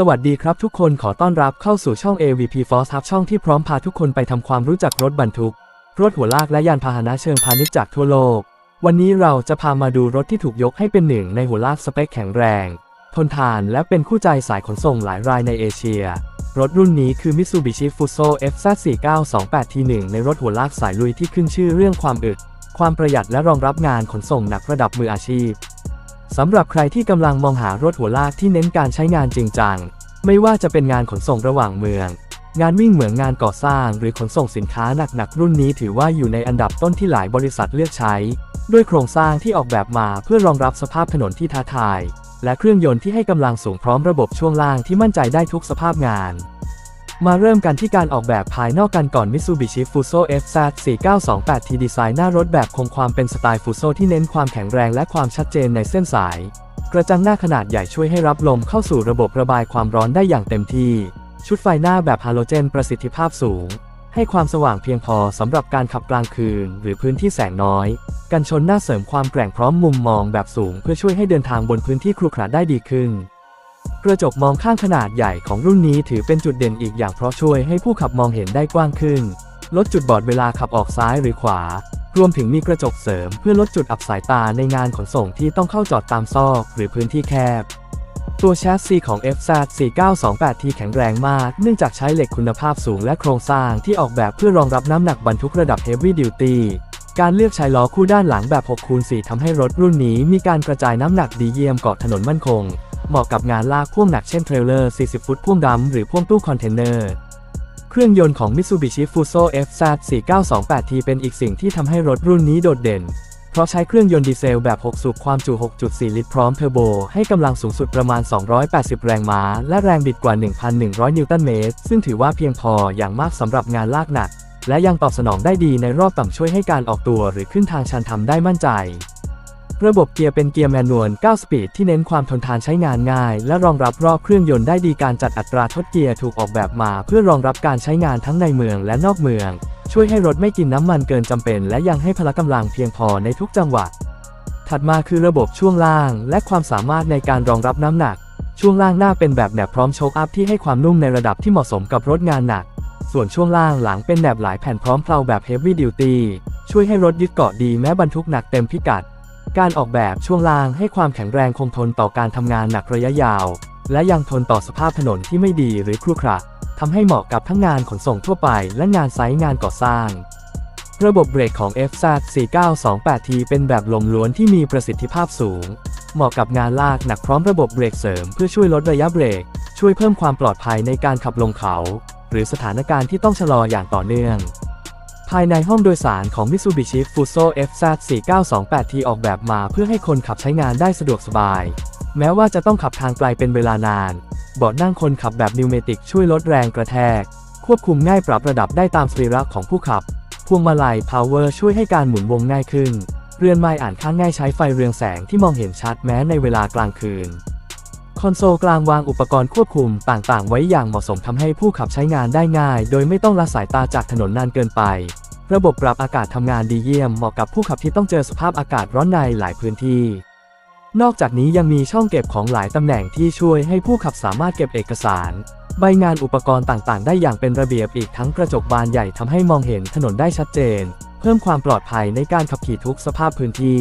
สวัสดีครับทุกคนขอต้อนรับเข้าสู่ช่อง AVP Force ครับช่องที่พร้อมพาทุกคนไปทำความรู้จักรถบรรทุก รถหัวลากและยานพาหนะเชิงพาณิชย์จากทั่วโลก วันนี้เราจะพามาดูรถที่ถูกยกให้เป็นหนึ่งในหัวลากสเปคแข็งแรง ทนทานและเป็นคู่ใจสายขนส่งหลายรายในเอเชีย รถรุ่นนี้คือ Mitsubishi Fuso FZ4928T1 ในรถหัวลากสายลุยที่ขึ้นชื่อเรื่องความอึด ความประหยัดและรองรับงานขนส่งหนักระดับมืออาชีพ สำหรับใครที่กำลังมองหารถหัวลากที่เน้นการใช้งานจริงจัง ไม่ว่าจะเป็นงานขนส่งระหว่างเมือง งานวิ่งเหมืองงานก่อสร้าง หรือขนส่งสินค้าหนักๆรุ่นนี้ถือว่าอยู่ในอันดับต้นที่หลายบริษัทเลือกใช้ ด้วยโครงสร้างที่ออกแบบมาเพื่อรองรับสภาพถนนที่ท้าทาย และเครื่องยนต์ที่ให้กำลังสูงพร้อมระบบช่วงล่างที่มั่นใจได้ทุกสภาพงาน มาเริ่มกันที่การออกแบบภายนอกกันก่อน Mitsubishi Fuso FZ4928T ดีไซน์หน้ารถแบบคงความเป็นสไตล์ Fuso ที่เน้นความแข็งแรงและความชัดเจนในเส้นสาย กระจังหน้าขนาดใหญ่ช่วยให้รับลมเข้าสู่ระบบระบายความร้อนได้อย่างเต็มที่ ชุดไฟหน้าแบบฮาโลเจนประสิทธิภาพสูง ให้ความสว่างเพียงพอสำหรับการขับกลางคืน หรือพื้นที่แสงน้อย กันชนหน้าเสริมความแกร่งพร้อมมุมมองแบบสูง เพื่อช่วยให้เดินทางบนพื้นที่ครุขระได้ดีขึ้น กระจกมองข้างขนาดใหญ่ของรุ่นนี้ถือเป็นจุดเด่นอีกอย่างเพราะช่วยให้ผู้ขับมองเห็นได้กว้างขึ้น ลดจุดบอดเวลาขับออกซ้ายหรือขวา รวมถึงมีกระจกเสริมเพื่อลดจุดอับสายตาในงานขนส่งที่ต้องเข้าจอดตามซอกหรือพื้นที่แคบ ตัวแชสซีของ FZ4928T แข็งแรงมาก เนื่องจากใช้เหล็กคุณภาพสูงและโครงสร้างที่ออกแบบเพื่อรองรับน้ำหนักบรรทุกระดับ Heavy Duty การเลือกใช้ล้อคู่ด้านหลังแบบ6คูณ4ทำให้รถรุ่นนี้มีการกระจายน้ำหนักดีเยี่ยมเกาะถนนมั่นคง เหมาะกับงานลากพ่วงหนักเช่นเทรลเลอร์ 40 ฟุตพ่วงดำหรือพ่วงตู้คอนเทนเนอร์ เครื่องยนต์ของ Mitsubishi Fuso FZ4928T เป็นอีกสิ่งที่ทำให้รถรุ่นนี้โดดเด่น เพราะใช้เครื่องยนต์ดีเซลแบบ 6 สูบความจุ 6.4 ลิตรพร้อมเทอร์โบ ให้กำลังสูงสุดประมาณ 280 แรงม้า และแรงบิดกว่า 1,100 นิวตันเมตร ซึ่งถือว่าเพียงพออย่างมากสำหรับงานลากหนักและยังตอบสนองได้ดีในรอบต่ำช่วยให้การออกตัวหรือขึ้นทางชันทำได้มั่นใจ ระบบเกียร์เป็นเกียร์แมนนวล 9 สปีดที่เน้นความทนทานใช้งานง่าย และรองรับรอบเครื่องยนต์ได้ดีการจัดอัตราทดเกียร์ถูกออกแบบมา เพื่อรองรับการใช้งานทั้งในเมืองและนอกเมือง ช่วยให้รถไม่กินน้ำมันเกินจำเป็น และยังให้พละกำลังเพียงพอในทุกจังหวะ ถัดมาคือระบบช่วงล่าง และความสามารถในการรองรับน้ำหนัก ช่วงล่างหน้าเป็นแบบแหนบพร้อมโชคอัพที่ให้ความนุ่มในระดับที่เหมาะสมกับรถงานหนัก ส่วนช่วงล่างหลังเป็นแหนบหลายแผ่นพร้อมเพลาแบบ Heavy Duty ช่วยให้รถยึดเกาะดีแม้บรรทุกหนักเต็มพิกัด การออกแบบช่วงล่างให้ความแข็งแรงคงทนต่อการทำงานหนักระยะยาว และยังทนต่อสภาพถนนที่ไม่ดีหรือครุขระทำให้เหมาะกับทั้งงานขนส่งทั่วไปและงานไซต์งานก่อสร้าง ระบบเบรกของ FZ4928T เป็นแบบลมล้วนที่มีประสิทธิภาพสูง เหมาะกับงานลากหนักพร้อมระบบเบรกเสริมเพื่อช่วยลดระยะเบรก ช่วยเพิ่มความปลอดภัยในการขับลงเขา หรือสถานการณ์ที่ต้องชะลออย่างต่อเนื่อง ภายในห้องโดยสารของ Mitsubishi Fuso FZ4928T ออกแบบมาเพื่อให้คนขับใช้งานได้สะดวกสบาย แม้ว่าจะต้องขับทางไกลเป็นเวลานาน เบาะนั่งคนขับแบบนิวเมติกช่วยลดแรงกระแทก ควบคุมง่ายปรับระดับได้ตามสรีระของผู้ขับ พวงมาลัย Power ช่วยให้การหมุนวงง่ายขึ้น เรือนไม้อ่านข้างง่ายใช้ไฟเรืองแสงที่มองเห็นชัดแม้ในเวลากลางคืน คอนโซลกลางวางอุปกรณ์ควบคุมต่างๆ ไว้อย่างเหมาะสมทำให้ผู้ขับใช้งานได้ง่าย โดยไม่ต้องละสายตาจากถนนนานเกินไป ระบบปรับอากาศทำงานดีเยี่ยมเหมาะกับผู้ขับที่ต้องเจอสภาพอากาศร้อนในหลายพื้นที่ นอกจากนี้ยังมีช่องเก็บของหลายตำแหน่งที่ช่วยให้ผู้ขับสามารถเก็บเอกสาร ใบงานอุปกรณ์ต่างๆ ได้อย่างเป็นระเบียบอีกทั้งกระจกบานใหญ่ทำให้มองเห็นถนนได้ชัดเจน เพิ่มความปลอดภัยในการขับขี่ทุกสภาพพื้นที่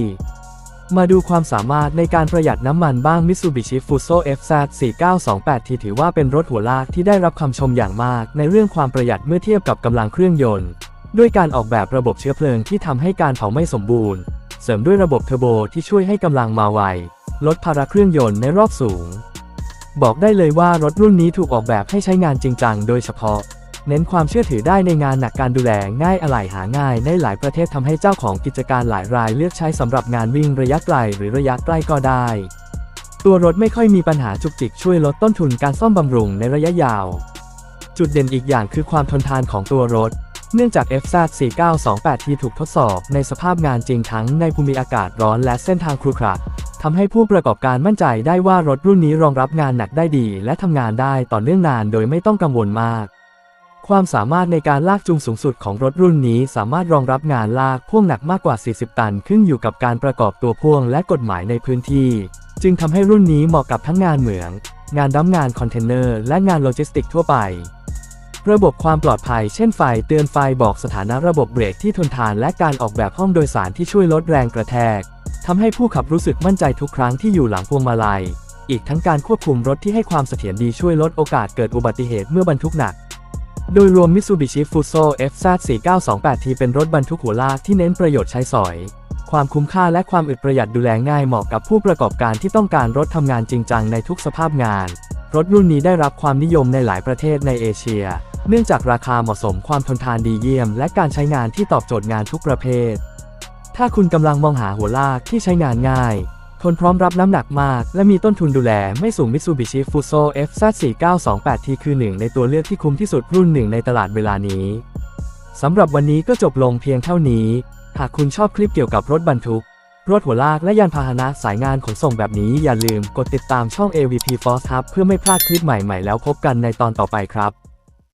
มาดูความสามารถในการประหยัดน้ำมันบ้าง Mitsubishi Fuso FZ4928T ถือว่าเป็นรถหัวลากที่ได้รับคำชมอย่างมาก ในเรื่องความประหยัดเมื่อเทียบกับกำลังเครื่องยนต์ ด้วยการออกแบบระบบเชื้อเพลิงที่ทำให้การเผาไม่สมบูรณ์ เสริมด้วยระบบเทอร์โบที่ช่วยให้กำลังมาไว ลดภาระเครื่องยนต์ในรอบสูง บอกได้เลยว่ารถรุ่นนี้ถูกออกแบบให้ใช้งานจริงจังโดยเฉพาะ เน้นความเชื่อถือได้ในงานหนักการดูแลง่ายอะไหล่หาง่าย ในหลายประเทศทำให้เจ้าของกิจการหลายรายเลือกใช้สำหรับงานวิ่งระยะไกลหรือระยะใกล้ก็ได้ ตัวรถไม่ค่อยมีปัญหาจุกจิกช่วยลดต้นทุนการซ่อมบำรุงในระยะยาว จุดเด่นอีกอย่างคือความทนทานของตัวรถ เนื่องจาก FZ4928T ถูกทดสอบในสภาพงานจริงทั้งในภูมิอากาศร้อนและเส้นทางครุขระทำให้ผู้ประกอบการมั่นใจได้ว่ารถรุ่นนี้รองรับงานหนักได้ดี และทำงานได้ต่อเนื่องนานโดยไม่ต้องกังวลมาก ความสามารถในการลากจูงสูงสุดของรถรุ่นนี้สามารถรองรับงานลากพ่วงหนักมากกว่า 40 ตัน ขึ้นอยู่กับการประกอบตัวพ่วงและกฎหมายในพื้นที่ จึงทำให้รุ่นนี้เหมาะกับทั้งงานเหมือง งานดั้มงานคอนเทนเนอร์ และงานโลจิสติกทั่วไป ระบบความปลอดภัย เช่นไฟเตือนไฟบอกสถานะระบบเบรกที่ทนทาน และการออกแบบห้องโดยสารที่ช่วยลดแรงกระแทกทำให้ผู้ขับรู้สึกมั่นใจทุกครั้งที่อยู่หลังพวงมาลัย อีกทั้งการควบคุมรถที่ให้ความเสถียรดีช่วยลดโอกาสเกิดอุบัติเหตุเมื่อบรรทุกหนัก โดยรวม Mitsubishi Fuso FZ4928T เป็นรถบรรทุกหัวลากที่เน้นประโยชน์ใช้สอย ความคุ้มค่าและความอึดประหยัดดูแลง่ายเหมาะกับผู้ประกอบการที่ต้องการรถทำงานจริงจังในทุกสภาพงาน รถรุ่นนี้ได้รับความนิยมในหลายประเทศในเอเชีย เนื่องจากราคาเหมาะสมความทนทานดีเยี่ยม และการใช้งานที่ตอบโจทย์งานทุกประเภท ถ้าคุณกำลังมองหาหัวลากที่ใช้งานง่าย ทนพร้อมรับน้ำหนักมาก และมีต้นทุนดูแลไม่สูง Mitsubishi Fuso FZ4928T คือหนึ่งในตัวเลือกที่คุ้มที่สุดรุ่นหนึ่งในตลาดเวลานี้สำหรับวันนี้ก็จบลงเพียงเท่านี้ หากคุณชอบคลิปเกี่ยวกับรถบรรทุก รถหัวลากและยานพาหนะสายงานขนส่งแบบนี้อย่าลืมกดติดตามช่อง AVP Force Hub เพื่อไม่พลาดคลิปใหม่ๆ แล้วพบกันในตอนต่อไปครับ